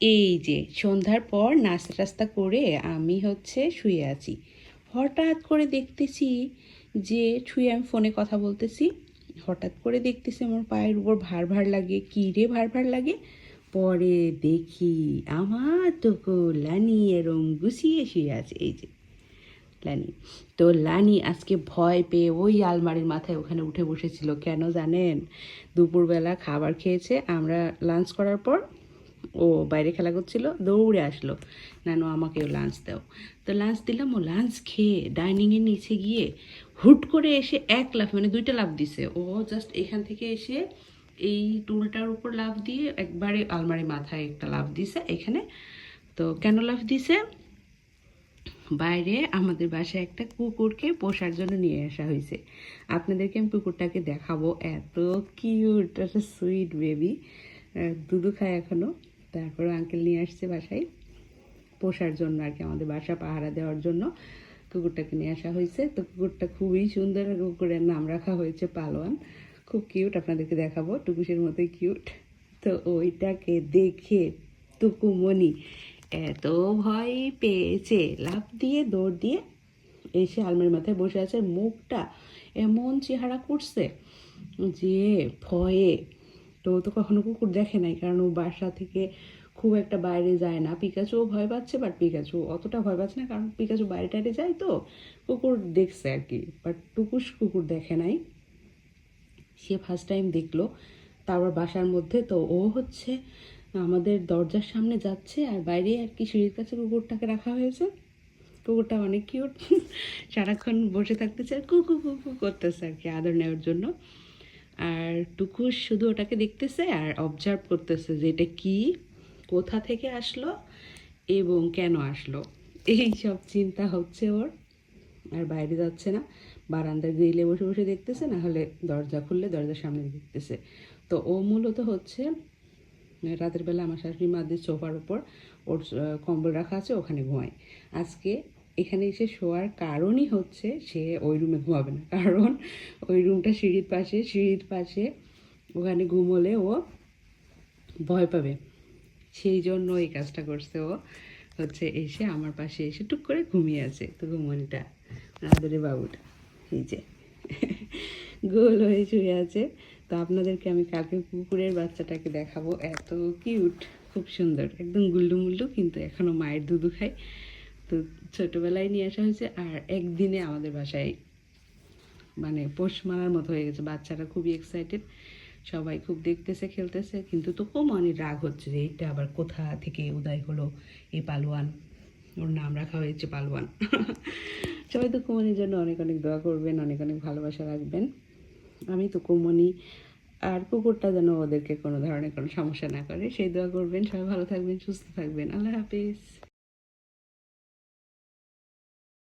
এই যে সন্ধ্যার পর নাস্তা টাস্তা করে আমি হচ্ছে শুয়ে আছি। হঠাৎ করে দেখতেছি যে ছুঁয়ে আমি ফোনে কথা বলতেছি। হঠাৎ করে দেখতেছি আমার পায়ের উপর ভার ভার লাগে। কী রে ভার ভার লাগে? পরে দেখি আমার তো লানি এরম গুছিয়ে শুয়ে আছে। এই যে লানি। তো লানি আজকে ভয় পেয়ে ওই আলমারির মাথায় ওখানে উঠে বসেছিল। কেন জানেন? দুপুরবেলা খাবার খেয়েছে। আমরা লাঞ্চ করার পর ও বাইরে খেলা করছিল, দৌড়ে আসলো। নানু, আমাকেও লাঞ্চ দাও। তো লাঞ্চ দিলাম, ও লাঞ্চ খেয়ে ডাইনিংয়ের নিচে গিয়ে হুট করে এসে এক লাফ মানে দুইটা লাফ দিছে। ও জাস্ট এখান থেকে এসে এই টুলটার উপর লাফ দিয়ে একবারে আলমারি মাথায় একটা লাফ দিছে এখানে। তো কেন লাফ দিছে? বাইরে আমাদের বাসায় একটা কুকুরকে পোষার জন্য নিয়ে আসা হয়েছে। আপনাদেরকে আমি কুকুরটাকে দেখাবো। এত কিউট একটা সুইট বেবি দুধু খায় এখনও। তারপর আঙ্কেল নিয়ে আসছে বাসায়। পোষার জন্য আর কি, আমাদের বাসা পাহারা দেওয়ার জন্য। কুকুরটাকে নিয়ে আসা হয়েছে। তো কুকুরটা খুবই সুন্দর কুকুরের নাম রাখা হয়েছে পালোয়ান। খুব কিউট আপনাদেরকে দেখাবো। টুকুসের মতোই কিউট তো ওইটাকে দেখে টুকুমণি এত ভয় পেয়েছে। লাফ দিয়ে, দৌড় দিয়ে এসে আলমারির মাথায় বসে আছে। মুখটা এমন চেহারা করছে যে ভয়ে তো তো কখনো কুকুর দেখে নাই, কারণ ও বাসা থেকে খুব একটা বাইরে যায় না। পিকাচুও ভয় পাচ্ছে বাট পিকাচু অতটা ভয় পাচ্ছে না, কারণ পিকাচু বাইরে টাইরে যায় তো, কুকুর দেখছে আর কি। বাট টুকুস কুকুর দেখে নাই। সে ফার্স্ট টাইম দেখল, তারপর বাসার মধ্যে তো ও হচ্ছে আমাদের দরজার সামনে যাচ্ছে আর বাইরে আর কি সিঁড়ির কাছে কুকুরটাকে রাখা হয়েছে। কুকুরটা অনেক কিউট সারাক্ষণ বসে থাকতেছে আর কুকু কুকু করতেছে আর কি, আদর নেওয়ার জন্য। আর টুকুস শুধু ওটাকে দেখতেছে আর অবজার্ভ করতেছে যে এটা কি, কোথা থেকে আসলো এবং কেন আসলো। এই সব চিন্তা হচ্ছে ওর, আর বাইরে যাচ্ছে না। বারান্দার গ্রিলে বসে বসে দেখতেছে, না হলে দরজা খুললে দরজার সামনে দেখতেছে। তো ও মূলত হচ্ছে, রাতের বেলা আমার শাশুড়ি মাদের সোফার ওপর ওর কম্বল রাখা আছে, ওখানে ঘুমায়। আজকে এখানে এসে শোয়ার কারণই হচ্ছে সে ওই রুমে ঘুমাবে না। কারণ ওই রুমটা সিঁড়ির পাশে সিঁড়ির পাশে ওখানে ঘুমোলে ও ভয় পাবে। সেই জন্য এই কাজটা করছে ও। হচ্ছে এসে আমার পাশে এসে টুক করে ঘুমিয়ে আছে তো ঘুমনিটা, আদরে বাবুটা। এই যে গোল হয়ে শুয়ে আছে। তো আপনাদেরকে আমি কালকে কুকুরের বাচ্চাটাকে দেখাবো। এত কিউট, খুব সুন্দর। একদম গুল্ডু মুল্ডু কিন্তু এখনও মায়ের দুধু খায়। তো ছোটোবেলায় নিয়ে আসা হয়েছে, আর একদিনে আমাদের বাসায় মানে পোষ মারার মতো হয়ে গেছে। বাচ্চারা খুবই এক্সাইটেড সবাই খুব দেখতেছে, খেলতেছে, কিন্তু তবুও মনে রাগ হচ্ছে যে এইটা আবার কোথা থেকে উদয় হলো এই পালোয়ান। ওর নাম রাখা হয়েছে পালোয়ান। সবাই তো কুমনির জন্য অনেক অনেক দোয়া করবেন, অনেক অনেক ভালোবাসা রাখবেন। আমি তো কুমনি আর কুকুরটা যেন ওদেরকে কোনো ধরনের কোনো সমস্যা না করে, সেই দোয়া করবেন। সবাই ভালো থাকবেন, সুস্থ থাকবেন। আল্লাহ হাফিজ।